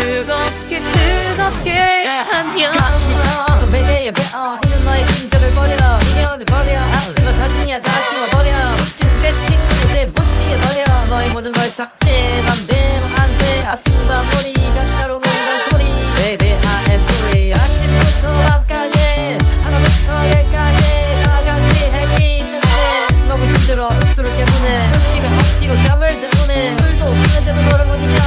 뜨겁게 뜨겁게 안녕 그 매개에 배어 있는 너의 인절을 버리러 인연을 버려. 앞으로 자신이야 다 키워버려. 내 친구들 못지게 버려. 너의 모든 걸 삭제 맘대로 뭐 안돼. 아쓴다 머리 가짜로 뭔가 소리. 내 대하의 소리 아침부터 밤까지 하루부터夜까지 다 같이 행위 있는데 너무 힘들어 술을 깨무네. 음식을 억지로 잠을 재우네. 술도 없는데도 너를 보니